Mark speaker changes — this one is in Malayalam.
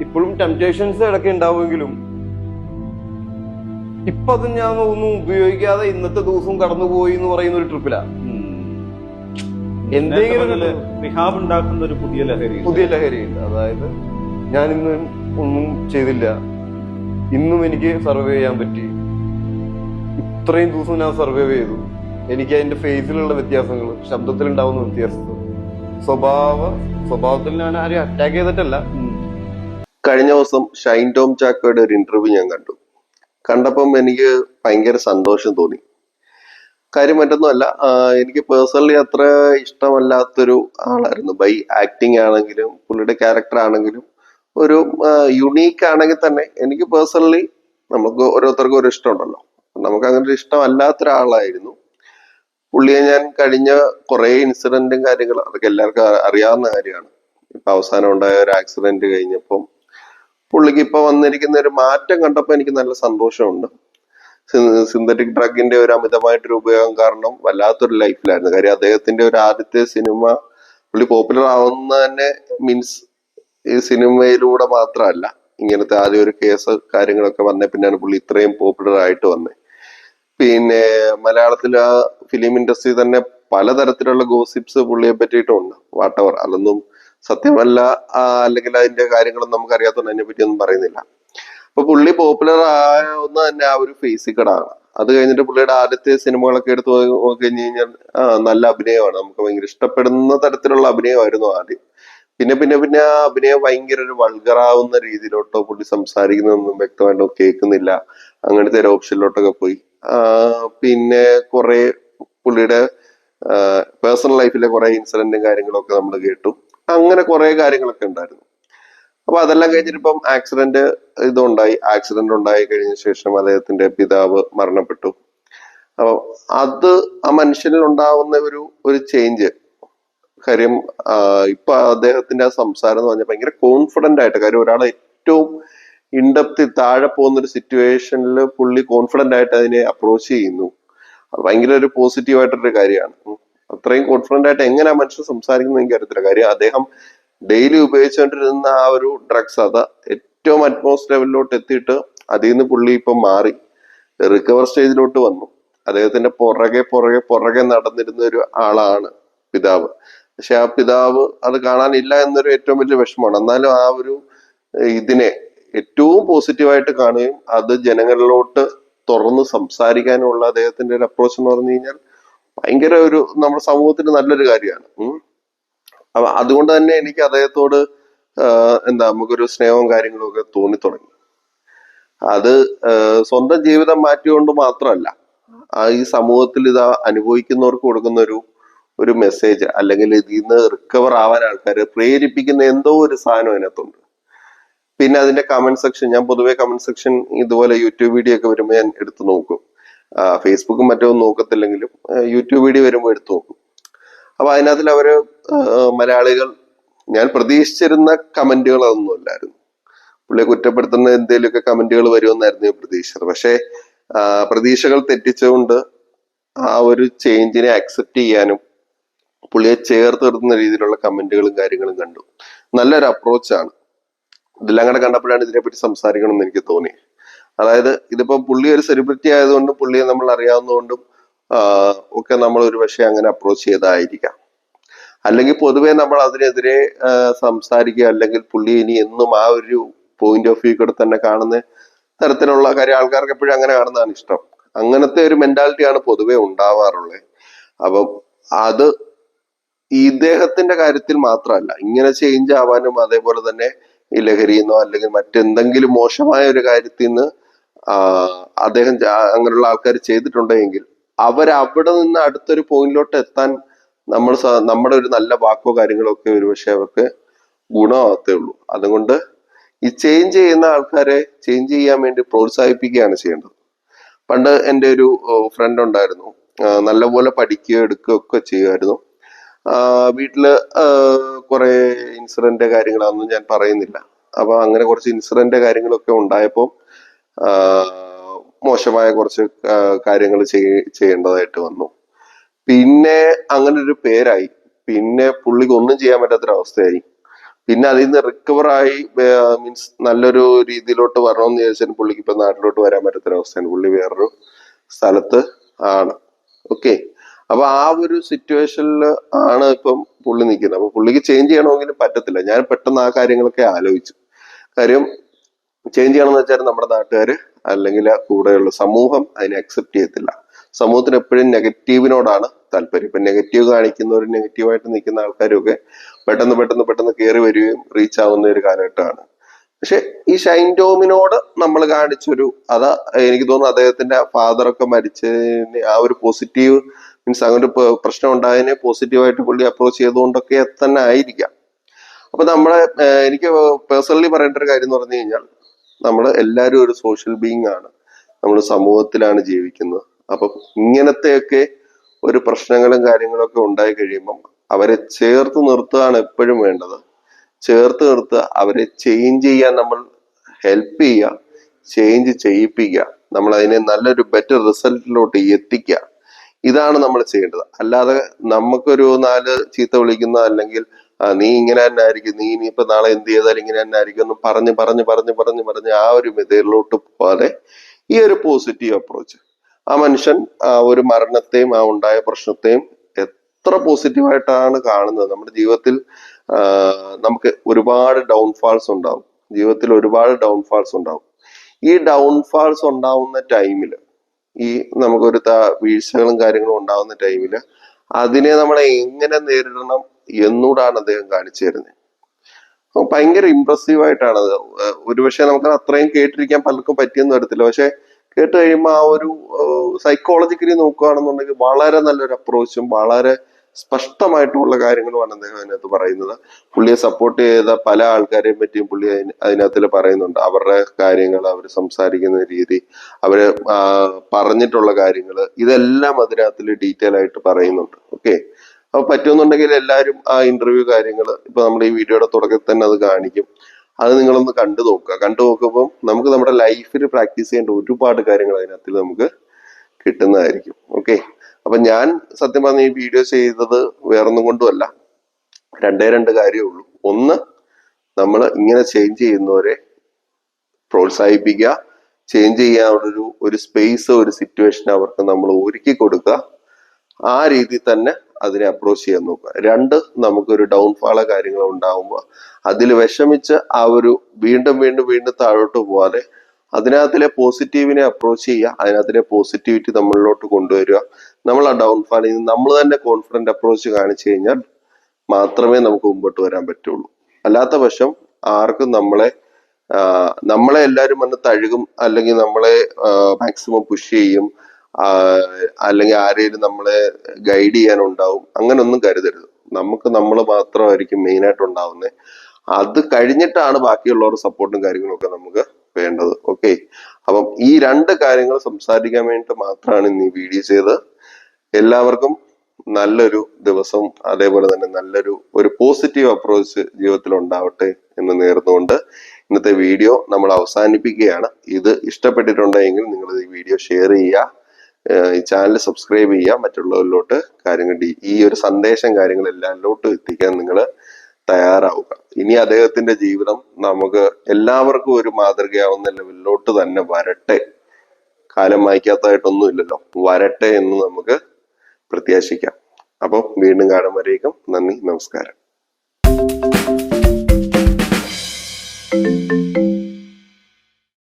Speaker 1: ഇപ്പോഴും ടെംപ്റ്റേഷൻസ് ഇടയ്ക്ക് ഉണ്ടാവുമെങ്കിലും ഇപ്പൊ അത് ഞാൻ ഒന്നും ഉപയോഗിക്കാതെ ഇന്നത്തെ ദിവസവും കടന്നുപോയി എന്ന് പറയുന്ന ഒരു ട്രിപ്പിലാ എന്തെങ്കിലും
Speaker 2: റിഹാബ് ഉണ്ടാക്കുന്ന ഒരു പുതിയ ലഹരി
Speaker 1: പുതിയ ലഹരിയുണ്ട്. അതായത് ഞാൻ ഇന്ന് ഒന്നും ചെയ്തില്ല. ഇന്നും എനിക്ക് സർവേ ചെയ്യാൻ പറ്റി. ഇത്രയും ദിവസം ഞാൻ സർവേ ചെയ്തു. എനിക്ക് അതിന്റെ ഫേസിലുള്ള വ്യത്യാസങ്ങൾ ശബ്ദത്തിലുണ്ടാവുന്ന വ്യത്യാസങ്ങൾ സ്വഭാവ സ്വഭാവത്തിൽ ഞാൻ ആരെയും അറ്റാക്ക് ചെയ്തിട്ടല്ല.
Speaker 3: കഴിഞ്ഞ ദിവസം ഷൈൻ ടോം ചാക്കോയുടെ ഒരു ഇന്റർവ്യൂ ഞാൻ കണ്ടു. കണ്ടപ്പം എനിക്ക് ഭയങ്കര സന്തോഷം തോന്നി. കാര്യം മറ്റൊന്നുമല്ല എനിക്ക് പേഴ്സണലി അത്ര ഇഷ്ടമല്ലാത്തൊരു ആളായിരുന്നു. ബൈ ആക്ടിങ് ആണെങ്കിലും പുള്ളിയുടെ ക്യാരക്ടർ ആണെങ്കിലും ഒരു യുണീക്ക് ആണെങ്കിൽ തന്നെ എനിക്ക് പേഴ്സണലി നമുക്ക് ഓരോരുത്തർക്കും ഒരു ഇഷ്ടമുണ്ടല്ലോ നമുക്ക് അങ്ങനെ ഒരു ഇഷ്ടമല്ലാത്ത ഒരാളായിരുന്നു പുള്ളിയെ ഞാൻ കഴിഞ്ഞ കുറെ ഇൻസിഡന്റും കാര്യങ്ങളും അതൊക്കെ എല്ലാവർക്കും അറിയാവുന്ന കാര്യമാണ്. ഇപ്പൊ അവസാനം ഉണ്ടായ ഒരു ആക്സിഡന്റ് കഴിഞ്ഞപ്പം പുള്ളിക്ക് ഇപ്പൊ വന്നിരിക്കുന്ന ഒരു മാറ്റം കണ്ടപ്പോൾ എനിക്ക് നല്ല സന്തോഷമുണ്ട്. സിന്തറ്റിക് ഡ്രഗിന്റെ ഒരു അമിതമായിട്ടൊരു ഉപയോഗം കാരണം വല്ലാത്തൊരു ലൈഫിലായിരുന്നു. കാര്യം അദ്ദേഹത്തിന്റെ ഒരു ആദ്യത്തെ സിനിമ പുള്ളി പോപ്പുലർ ആവുന്ന തന്നെ മീൻസ് ഈ സിനിമയിലൂടെ മാത്രമല്ല. ഇങ്ങനത്തെ ആദ്യം ഒരു കേസ് കാര്യങ്ങളൊക്കെ വന്നേ പിന്നെയാണ് പുള്ളി ഇത്രയും പോപ്പുലർ ആയിട്ട് വന്നത് പിന്നെ മലയാളത്തിൽ ആ ഫിലിം ഇൻഡസ്ട്രി തന്നെ പലതരത്തിലുള്ള ഗോസിപ്സ് പുള്ളിയെ പറ്റിയിട്ടുണ്ട്. വാട്ടവർ അതൊന്നും സത്യമല്ല അല്ലെങ്കിൽ അതിന്റെ കാര്യങ്ങളൊന്നും നമുക്ക് അറിയാത്തതുകൊണ്ട് അതിനെ പറ്റി ഒന്നും പറയുന്നില്ല. അപ്പൊ പുള്ളി പോപ്പുലർ ആയ ഒന്ന് തന്നെ ആ ഒരു ഫേസിക്കടാണ് അത് കഴിഞ്ഞിട്ട് പുള്ളിയുടെ ആദ്യത്തെ സിനിമകളൊക്കെ എടുത്ത് കഴിഞ്ഞ് കഴിഞ്ഞാൽ നല്ല അഭിനയമാണ്. നമുക്ക് ഭയങ്കര ഇഷ്ടപ്പെടുന്ന തരത്തിലുള്ള അഭിനയമായിരുന്നു ആദ്യം. പിന്നെ പിന്നെ പിന്നെ ആ അഭിനയം ഭയങ്കര ഒരു വൾഗറാവുന്ന രീതിയിലോട്ടോ പുള്ളി സംസാരിക്കുന്നതൊന്നും വ്യക്തമായിട്ടോ കേൾക്കുന്നില്ല. അങ്ങനത്തെ ഒരു ഓപ്ഷനിലോട്ടൊക്കെ പോയി. പിന്നെ കുറെ പുള്ളിയുടെ പേഴ്സണൽ ലൈഫിലെ കുറെ ഇൻസിഡന്റും കാര്യങ്ങളൊക്കെ നമ്മൾ കേട്ടു. അങ്ങനെ കുറെ കാര്യങ്ങളൊക്കെ ഉണ്ടായിരുന്നു. അപ്പൊ അതെല്ലാം കഴിഞ്ഞിട്ട് ഇപ്പം ആക്സിഡന്റ് ഇതുണ്ടായി. ആക്സിഡന്റ് ഉണ്ടായി കഴിഞ്ഞ ശേഷം അദ്ദേഹത്തിന്റെ പിതാവ് മരണപ്പെട്ടു. അപ്പൊ അത് ആ മനുഷ്യനിൽ ഉണ്ടാവുന്ന ഒരു ഒരു ചേഞ്ച് കാര്യം ഇപ്പൊ അദ്ദേഹത്തിന്റെ ആ സംസാരം എന്ന് പറഞ്ഞാൽ ഭയങ്കര കോൺഫിഡന്റ് ആയിട്ട് കാര്യം ഒരാൾ ഏറ്റവും ഇൻഡപ്തി താഴെ പോകുന്ന ഒരു സിറ്റുവേഷനിൽ പുള്ളി കോൺഫിഡന്റ് ആയിട്ട് അതിനെ അപ്രോച്ച് ചെയ്യുന്നു. ഭയങ്കര ഒരു പോസിറ്റീവ് ആയിട്ടൊരു കാര്യമാണ്. അത്രയും കോൺഫിഡന്റ് ആയിട്ട് എങ്ങനെ ആ മനുഷ്യൻ സംസാരിക്കുന്നത് എനിക്ക് അറിയത്തില്ല. കാര്യം അദ്ദേഹം ഡെയിലി ഉപയോഗിച്ചുകൊണ്ടിരുന്ന ആ ഒരു ഡ്രഗ്സ് അത് ഏറ്റവും അറ്റ്മോസ്റ്റ് ലെവലിലോട്ട് എത്തിയിട്ട് അതിൽ നിന്ന് പുള്ളി ഇപ്പൊ മാറി. റിക്കവർ സ്റ്റേജിലോട്ട് വന്നു. അദ്ദേഹത്തിന്റെ പുറകെ പുറകെ പുറകെ നടന്നിരുന്ന ഒരു ആളാണ് പിതാവ്. പക്ഷെ ആ പിതാവ് അത് കാണാനില്ല എന്നൊരു ഏറ്റവും വലിയ വിഷമമാണ്. എന്നാലും ആ ഒരു ഇതിനെ ഏറ്റവും പോസിറ്റീവായിട്ട് കാണുകയും അത് ജനങ്ങളിലോട്ട് തുറന്ന് സംസാരിക്കാനുള്ള അദ്ദേഹത്തിന്റെ ഒരു അപ്രോച്ച് എന്ന് പറഞ്ഞു കഴിഞ്ഞാൽ ഭയങ്കര ഒരു നമ്മുടെ സമൂഹത്തിന് നല്ലൊരു കാര്യമാണ്. അപ്പൊ അതുകൊണ്ട് തന്നെ എനിക്ക് അദ്ദേഹത്തോട് എന്താ നമുക്കൊരു സ്നേഹവും കാര്യങ്ങളും ഒക്കെ തോന്നി തുടങ്ങി അത് സ്വന്തം ജീവിതം മാറ്റിക്കൊണ്ട് മാത്രമല്ല ഈ സമൂഹത്തിൽ ഇത് അനുഭവിക്കുന്നവർക്ക് കൊടുക്കുന്ന ഒരു ഒരു മെസ്സേജ് അല്ലെങ്കിൽ ഇതിൽ നിന്ന് റിക്കവർ ആവാൻ ആൾക്കാരെ പ്രേരിപ്പിക്കുന്ന എന്തോ ഒരു സാധനം അതിനകത്തുണ്ട്. പിന്നെ അതിന്റെ കമന്റ് സെക്ഷൻ ഞാൻ പൊതുവെ കമന്റ് സെക്ഷൻ ഇതുപോലെ യൂട്യൂബ് വീഡിയോ ഒക്കെ വരുമ്പോൾ ഞാൻ എടുത്തു നോക്കും. ഫേസ്ബുക്കും മറ്റൊന്നും നോക്കത്തില്ലെങ്കിലും യൂട്യൂബ് വീഡിയോ വരുമ്പോൾ എടുത്തു നോക്കും. അപ്പൊ അതിനകത്തിൽ അവർ മലയാളികൾ ഞാൻ പ്രതീക്ഷിച്ചിരുന്ന കമന്റുകൾ അതൊന്നും അല്ലായിരുന്നു. പുള്ളിയെ കുറ്റപ്പെടുത്തുന്ന എന്തെങ്കിലുമൊക്കെ കമന്റുകൾ വരുമെന്നായിരുന്നു ഞാൻ പ്രതീക്ഷിച്ചത്. പക്ഷേ പ്രതീക്ഷകൾ തെറ്റിച്ചുകൊണ്ട് ആ ഒരു ചേഞ്ചിനെ അക്സെപ്റ്റ് ചെയ്യാനും പുള്ളിയെ ചേർത്ത് നിർത്തുന്ന രീതിയിലുള്ള കമന്റുകളും കാര്യങ്ങളും കണ്ടു. നല്ലൊരു അപ്രോച്ചാണ് ഇതെല്ലാം കൂടെ കണ്ടപ്പോഴാണ് ഇതിനെപ്പറ്റി സംസാരിക്കണം എന്ന് എനിക്ക് തോന്നി അതായത് ഇതിപ്പോ പുള്ളി ഒരു സെലിബ്രിറ്റി ആയതുകൊണ്ടും പുള്ളിയെ നമ്മൾ അറിയാവുന്നതുകൊണ്ടും ഒക്കെ നമ്മൾ ഒരു പക്ഷേ അങ്ങനെ അപ്രോച്ച് ചെയ്തായിരിക്കാം. അല്ലെങ്കിൽ പൊതുവെ നമ്മൾ അതിനെതിരെ സംസാരിക്കുക അല്ലെങ്കിൽ പുള്ളി ഇനി എന്നും ആ ഒരു പോയിന്റ് ഓഫ് വ്യൂ കൂടെ തന്നെ കാണുന്ന തരത്തിലുള്ള കാര്യം ആൾക്കാർക്ക് എപ്പോഴും അങ്ങനെ കാണുന്നതാണ് ഇഷ്ടം. അങ്ങനത്തെ ഒരു മെന്റാലിറ്റിയാണ് പൊതുവെ ഉണ്ടാവാറുള്ളത് അപ്പം അത് ഇദ്ദേഹത്തിന്റെ കാര്യത്തിൽ മാത്രമല്ല ഇങ്ങനെ ചേഞ്ച് ആവാനും അതേപോലെ തന്നെ ഈ ലഹരിയെന്നോ അല്ലെങ്കിൽ മറ്റെന്തെങ്കിലും മോശമായ ഒരു കാര്യത്തിൽ നിന്ന് അദ്ദേഹം അങ്ങനെയുള്ള ആൾക്കാർ ചെയ്തിട്ടുണ്ടെങ്കിൽ അവരവിടെ നിന്ന് അടുത്തൊരു പോയിന്റിലോട്ട് എത്താൻ നമ്മൾ നമ്മുടെ ഒരു നല്ല വാക്കോ കാര്യങ്ങളോ ഒക്കെ ഒരുപക്ഷെ അവർക്ക് ഗുണമാകത്തേ ഉള്ളൂ അതുകൊണ്ട് ഈ ചേഞ്ച് ചെയ്യുന്ന ആൾക്കാരെ ചേഞ്ച് ചെയ്യാൻ വേണ്ടി പ്രോത്സാഹിപ്പിക്കുകയാണ് ചെയ്യേണ്ടത്. പണ്ട് എന്റെ ഒരു ഫ്രണ്ട് ഉണ്ടായിരുന്നു. നല്ലപോലെ പഠിക്കുകയോ എടുക്കുകയോ ഒക്കെ ചെയ്യുമായിരുന്നു. വീട്ടിൽ കുറെ ഇൻസിഡന്റ് കാര്യങ്ങളൊന്നും ഞാൻ പറയുന്നില്ല. അപ്പൊ അങ്ങനെ കുറച്ച് ഇൻസിഡന്റ് കാര്യങ്ങളൊക്കെ ഉണ്ടായപ്പോൾ മോശമായ കുറച്ച് കാര്യങ്ങൾ ചെയ്യേണ്ടതായിട്ട് വന്നു. പിന്നെ അങ്ങനെ ഒരു പേരായി. പിന്നെ പുള്ളിക്ക് ഒന്നും ചെയ്യാൻ പറ്റാത്തൊരവസ്ഥയായി. പിന്നെ അതിൽ നിന്ന് റിക്കവർ ആയി മീൻസ് നല്ലൊരു രീതിയിലോട്ട് വരണമെന്ന് ചോദിച്ചാൽ പുള്ളിക്ക് ഇപ്പൊ നാട്ടിലോട്ട് വരാൻ പറ്റാത്തൊരവസ്ഥയാണ്. പുള്ളി വേറൊരു സ്ഥലത്ത് ആണ്. ഓക്കെ അപ്പൊ ആ ഒരു സിറ്റുവേഷനിൽ ആണ് ഇപ്പം പുള്ളി നിൽക്കുന്നത്. അപ്പൊ പുള്ളിക്ക് ചേഞ്ച് ചെയ്യണമെങ്കിലും പറ്റത്തില്ല. ഞാൻ പെട്ടെന്ന് ആ കാര്യങ്ങളൊക്കെ ആലോചിച്ചു. കാര്യം ചേഞ്ച് ചെയ്യണമെന്ന് വെച്ചാൽ നമ്മുടെ നാട്ടുകാർ അല്ലെങ്കിൽ കൂടെയുള്ള സമൂഹം അതിനെ അക്സെപ്റ്റ് ചെയ്യത്തില്ല. സമൂഹത്തിന് എപ്പോഴും നെഗറ്റീവിനോടാണ് താല്പര്യം. ഇപ്പൊ നെഗറ്റീവ് കാണിക്കുന്നവരും നെഗറ്റീവായിട്ട് നിൽക്കുന്ന ആൾക്കാരൊക്കെ പെട്ടെന്ന് പെട്ടെന്ന് പെട്ടെന്ന് കയറി വരികയും റീച്ച് ആവുന്ന ഒരു കാലഘട്ടമാണ്. പക്ഷെ ഈ ഷൈൻ ടോമിനോട് നമ്മൾ കാണിച്ചൊരു അതാ എനിക്ക് തോന്നുന്നു അദ്ദേഹത്തിന്റെ ഫാദർ ഒക്കെ മരിച്ചതിന് ആ ഒരു പോസിറ്റീവ് മീൻസ് അങ്ങനെ പ്രശ്നം ഉണ്ടായതിനെ പോസിറ്റീവായിട്ട് പുള്ളി അപ്രോച്ച് ചെയ്തുകൊണ്ടൊക്കെ തന്നെ ആയിരിക്കാം. അപ്പൊ നമ്മളെ എനിക്ക് പേഴ്സണലി പറയേണ്ട ഒരു കാര്യം എന്ന് പറഞ്ഞു കഴിഞ്ഞാൽ നമ്മൾ എല്ലാവരും ഒരു സോഷ്യൽ ബീങ് ആണ്. നമ്മൾ സമൂഹത്തിലാണ് ജീവിക്കുന്നത്. അപ്പം ഇങ്ങനത്തെയൊക്കെ ഒരു പ്രശ്നങ്ങളും കാര്യങ്ങളൊക്കെ ഉണ്ടായി കഴിയുമ്പം അവരെ ചേർത്ത് നിർത്തുകയാണ് എപ്പോഴും വേണ്ടത്. ചേർത്ത് നിർത്തുക അവരെ ചേഞ്ച് ചെയ്യാൻ നമ്മൾ ഹെൽപ്പ് ചെയ്യുക ചേഞ്ച് ചെയ്യിപ്പിക്കുക നമ്മൾ അതിനെ നല്ലൊരു ബെറ്റർ റിസൾട്ടിലോട്ട് എത്തിക്കുക. ഇതാണ് നമ്മൾ ചെയ്യേണ്ടത്. അല്ലാതെ നമുക്കൊരു നാല് ചീത്ത വിളിക്കുന്ന അല്ലെങ്കിൽ നീ ഇങ്ങനെ തന്നെ ആയിരിക്കും. നീ ഇനിയിപ്പോ നാളെ എന്ത് ചെയ്താലും ഇങ്ങനെ തന്നെ ആയിരിക്കും എന്ന് പറഞ്ഞ് പറഞ്ഞ് പറഞ്ഞ് പറഞ്ഞ് പറഞ്ഞ് ആ ഒരു മെതയിലോട്ട് പോകാതെ ഈ ഒരു പോസിറ്റീവ് അപ്രോച്ച് ആ മനുഷ്യൻ ആ ഒരു മരണത്തെയും ആ ഉണ്ടായ പ്രശ്നത്തെയും എത്ര പോസിറ്റീവായിട്ടാണ് കാണുന്നത്. നമ്മുടെ ജീവിതത്തിൽ നമുക്ക് ഒരുപാട് ഡൗൺഫാൾസ് ഉണ്ടാവും. ജീവിതത്തിൽ ഒരുപാട് ഡൗൺഫാൾസ് ഉണ്ടാവും. ഈ ഡൗൺഫാൾസ് ഉണ്ടാവുന്ന ടൈമിൽ ഈ നമുക്കൊരു വീഴ്ചകളും കാര്യങ്ങളും ഉണ്ടാവുന്ന ടൈമിൽ അതിനെ നമ്മൾ എങ്ങനെ നേരിടണം എന്നൂടാണ് അദ്ദേഹം കാണിച്ചു തരുന്നത് ഭയങ്കര ഇമ്പ്രസീവ് ആയിട്ടാണ് അത്. ഒരുപക്ഷെ നമുക്ക് അത്രയും കേട്ടിരിക്കാൻ പലർക്കും പറ്റിയെന്ന് വരത്തില്ല. പക്ഷെ കേട്ട് കഴിയുമ്പോൾ ആ ഒരു സൈക്കോളജിക്കലി നോക്കുകയാണെന്നുണ്ടെങ്കിൽ വളരെ നല്ലൊരു അപ്രോച്ചും വളരെ സ്പഷ്ടമായിട്ടുള്ള കാര്യങ്ങളുമാണ് അദ്ദേഹം അതിനകത്ത് പറയുന്നത്. പുള്ളിയെ സപ്പോർട്ട് ചെയ്ത പല ആൾക്കാരെയും പറ്റിയും പുള്ളി അതിന് അതിനകത്തിൽ പറയുന്നുണ്ട്. അവരുടെ കാര്യങ്ങൾ അവർ സംസാരിക്കുന്ന രീതി അവർ പറഞ്ഞിട്ടുള്ള കാര്യങ്ങൾ ഇതെല്ലാം അതിനകത്തിൽ ഡീറ്റെയിൽ ആയിട്ട് പറയുന്നുണ്ട്. ഓക്കെ അപ്പൊ പറ്റുമെന്നുണ്ടെങ്കിൽ എല്ലാവരും ആ ഇന്റർവ്യൂ കാര്യങ്ങൾ ഇപ്പൊ നമ്മൾ ഈ വീഡിയോയുടെ തുടക്കത്തിൽ തന്നെ അത് കാണിക്കും. അത് നിങ്ങളൊന്ന് കണ്ടു നോക്കുക. കണ്ടു നോക്കുമ്പോൾ നമുക്ക് നമ്മുടെ ലൈഫിൽ പ്രാക്ടീസ് ചെയ്യേണ്ട ഒരുപാട് കാര്യങ്ങൾ അതിനകത്തിൽ നമുക്ക് കിട്ടുന്നതായിരിക്കും. ഓക്കെ അപ്പൊ ഞാൻ സത്യം പറഞ്ഞ ഈ വീഡിയോ ചെയ്തത് വേറൊന്നും കൊണ്ടുമല്ല. രണ്ടേ രണ്ട് കാര്യമേ ഉള്ളൂ. ഒന്ന് നമ്മൾ ഇങ്ങനെ ചേഞ്ച് ചെയ്യുന്നവരെ പ്രോത്സാഹിപ്പിക്കുക. ചേഞ്ച് ചെയ്യാനുള്ളൊരു ഒരു സ്പേസ് ഒരു സിറ്റുവേഷൻ അവർക്ക് നമ്മൾ ഒരുക്കി കൊടുക്കുക. ആ രീതിയിൽ തന്നെ അതിനെ അപ്രോച്ച് ചെയ്യാൻ നോക്കുക. രണ്ട് നമുക്കൊരു ഡൗൺഫാളോ കാര്യങ്ങൾ ഉണ്ടാവുമ്പോൾ അതിൽ വിഷമിച്ച് ആ ഒരു വീണ്ടും വീണ്ടും വീണ്ടും താഴോട്ട് പോവാതെ അതിനകത്തിലെ പോസിറ്റീവിനെ അപ്രോച്ച് ചെയ്യുക അതിനകത്തിലെ പോസിറ്റിവിറ്റി നമ്മളിലോട്ട് കൊണ്ടുവരിക. നമ്മൾ ആ ഡൗൺഫാളിൽ നിന്ന് നമ്മൾ തന്നെ കോൺഫിഡന്റ് അപ്രോച്ച് കാണിച്ചു കഴിഞ്ഞാൽ മാത്രമേ നമുക്ക് മുമ്പോട്ട് വരാൻ പറ്റുള്ളൂ. അല്ലാത്ത പക്ഷം ആർക്കും നമ്മളെ നമ്മളെ എല്ലാവരും വന്ന് തഴുകും അല്ലെങ്കിൽ നമ്മളെ മാക്സിമം പുഷ് ചെയ്യും. അല്ലെങ്കിൽ ആരെയും നമ്മളെ ഗൈഡ് ചെയ്യാനുണ്ടാവും. അങ്ങനൊന്നും കരുതരുത്. നമുക്ക് നമ്മൾ മാത്രമായിരിക്കും മെയിൻ ആയിട്ട് ഉണ്ടാവുന്നത് അത് കഴിഞ്ഞിട്ടാണ് ബാക്കിയുള്ളവരുടെ സപ്പോർട്ടും കാര്യങ്ങളും ഒക്കെ നമുക്ക് വേണ്ടത്. ഓക്കെ അപ്പം ഈ രണ്ട് കാര്യങ്ങൾ സംസാരിക്കാൻ വേണ്ടി മാത്രമാണ് ഇന്ന് ഈ വീഡിയോ ചെയ്തത്. എല്ലാവർക്കും നല്ലൊരു ദിവസം അതേപോലെ തന്നെ നല്ലൊരു ഒരു പോസിറ്റീവ് അപ്രോച്ച് ജീവിതത്തിൽ ഉണ്ടാവട്ടെ എന്ന് നേർന്നുകൊണ്ട് ഇന്നത്തെ വീഡിയോ നമ്മൾ അവസാനിപ്പിക്കുകയാണ്. ഇത് ഇഷ്ടപ്പെട്ടിട്ടുണ്ടെങ്കിൽ നിങ്ങൾ ഈ വീഡിയോ ഷെയർ ചെയ്യുക. ഈ ചാനൽ സബ്സ്ക്രൈബ് ചെയ്യുക മറ്റുള്ളവരിലോട്ട് കാര്യങ്ങൾ ഈ ഒരു സന്ദേശം കാര്യങ്ങൾ എല്ലാവരിലോട്ടും എത്തിക്കാൻ നിങ്ങൾ തയ്യാറാവുക. ഇനി അദ്ദേഹത്തിന്റെ ജീവിതം നമുക്ക് എല്ലാവർക്കും ഒരു മാതൃകയാവുന്ന ലെവലിലോട്ട് തന്നെ വരട്ടെ. കാലം വായിക്കാത്തതായിട്ടൊന്നും ഇല്ലല്ലോ. വരട്ടെ എന്ന് നമുക്ക് പ്രത്യാശിക്കാം. അപ്പം വീണ്ടും കാണും വരേക്കും. നന്ദി നമസ്കാരം.